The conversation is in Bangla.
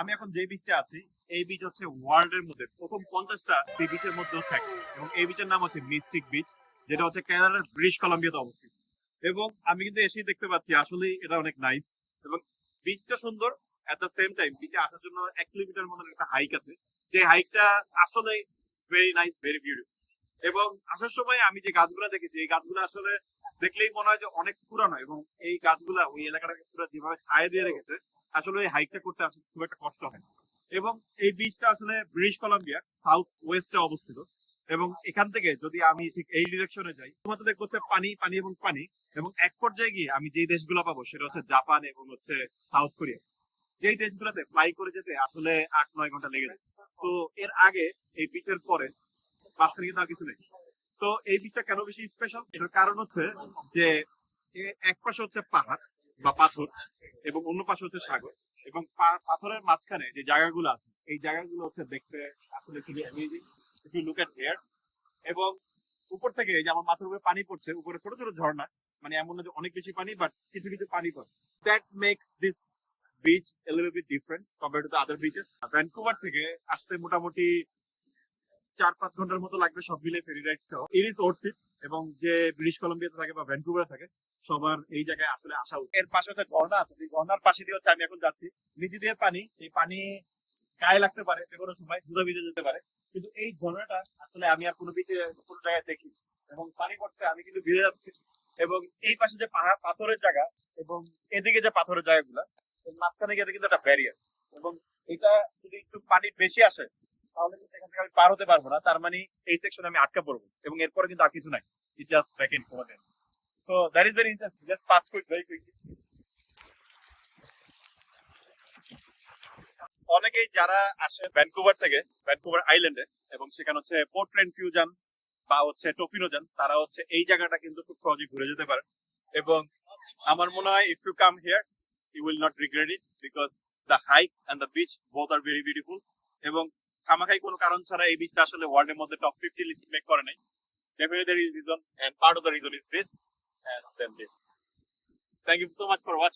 আমি এখন যে বিচটা আছি, এই বিচ হচ্ছে ওয়ার্ল্ড এর মধ্যে প্রথম পঞ্চাশটা সি বিচের মধ্যে হচ্ছে এবং এই বিচের নাম হচ্ছে মিস্টিক বিচ যেটা হচ্ছে কানাডার ব্রিটিশ কলাম্বিয়াতে অবস্থিত। এবং আমি কিন্তু এসেই দেখতে পাচ্ছি, আসলেই এটা অনেক নাইস এবং বিচটা সুন্দর এট দ্য সেম টাইম বিচে আসার জন্য এক কিলোমিটার মতো একটা হাইক আছে। যে হাইকটা আসলে ভেরি নাইস ভেরি বিউটিফুল এবং আসার সময় আমি যে গাছগুলো দেখেছি, এই গাছগুলো আসলে দেখলেই মনে হয় যে অনেক পুরানো। এবং এই গাছগুলা ওই এলাকাটাকে পুরো যেভাবে ছায়া দিয়ে রেখেছে আসলে ওই হাইকটা করতে আসলে খুব একটা কষ্ট হয় না। এবং এই বিচটা আসলে ব্রিটিশ কলাম্বিয়া সাউথ ওয়েস্টে অবস্থিত। এবং এখান থেকে যদি আমি ঠিক এই ডিরেকশনে যাই তোমার তো দেখব হচ্ছে পানি পানি এবং পানি। এবং এক পর্যায়ে গিয়ে আমি যেই দেশগুলো পাবো, সেটা হচ্ছে জাপান এবং হচ্ছে সাউথ কোরিয়া যেই দেশগুলোতে ফ্লাই করে যেতে আসলে আট, নয় ঘণ্টা লেগে যায়। তো এর আগে এই বিচের পরে মাঝখানে কিন্তু আর কিছু নেই। তো এই বিচটা কেন বেশি স্পেশাল এটার কারণ হচ্ছে যে এক পাশে হচ্ছে পাহাড় বা পাথর এবং অন্য পাশে হচ্ছে সাগর এবং পাথরের মাঝখানে যে জায়গাগুলো আছে, এই জায়গাগুলো হচ্ছে দেখতে আসলে খুবই অ্যামেজিং লুক এট হেয়ার এবং উপর থেকে যে আমার মাথার উপরে পানি পড়ছে, উপরে ছোট ছোট ঝর্ণা মানে এমন না যে অনেক বেশি পানি বাট কিছু কিছু পানি পড়ে। That makes this beach bit different compared to the other beaches Vancouver থেকে আসতে মোটামুটি চার পাঁচ ঘণ্টার মতো লাগবে সব মিলে ফেরি রাইড সহ ইট ইজ ওর্থ ইট এবং যে ব্রিটিশ কলম্বিয়াতে থাকে বা ভ্যানকুভারে থাকে, সবার এই জায়গায় আসলে আসা উচিত। এর পাশে একটা ঝর্ণা আছে। এই ঝর্ণার পাশে দিয়ে হচ্ছে আমি এখন যাচ্ছি। নিচে দিয়ে পানি, এই পানি গায়ে লাগতে পারে যে কোনো সময় দুধা ভিজে যেতে পারে। কিন্তু এই ঝর্ণাটা আসলে আমি আর কোনো বিচে কোনো জায়গায় দেখি এবং পানি পড়ছে, আমি কিন্তু ভিজে যাচ্ছি। এবং এই পাশে যে পাহাড়, পাথরের জায়গা এবং এদিকে যে পাথরের জায়গাগুলো মাঝখানে গিয়ে কিন্তু একটা ব্যারিয়ার এবং এটা যদি একটু পানি বেশি আসে, তাহলে আমি পার হতে পারব না। তার মানে এই সেকশনে আমি আটকা পড়ব এবং এরপরে কিন্তু আর কিছু নাই। It just back there so that is very interesting just pass quick very অনেকেই যারা আসে ভ্যানকুভার থেকে ভ্যানকুভার আইল্যান্ডে এবং সেখানে হচ্ছে ফিউজান বা হচ্ছে টোফিনো যান, তারা হচ্ছে এই জায়গাটা কিন্তু খুব সহজে ঘুরে যেতে পারে। এবং আমার মনে হয় if you come here you will not regret it because the hike and the beach both are very beautiful এবং খামাখাই কোনো কারণ ছাড়া এই বিষটা আসলে ওয়ার্ল্ডের মধ্যে টপ ফিফটি লিস্ট মেক করে নাই। Definitely there reason part of the reason is this thank you much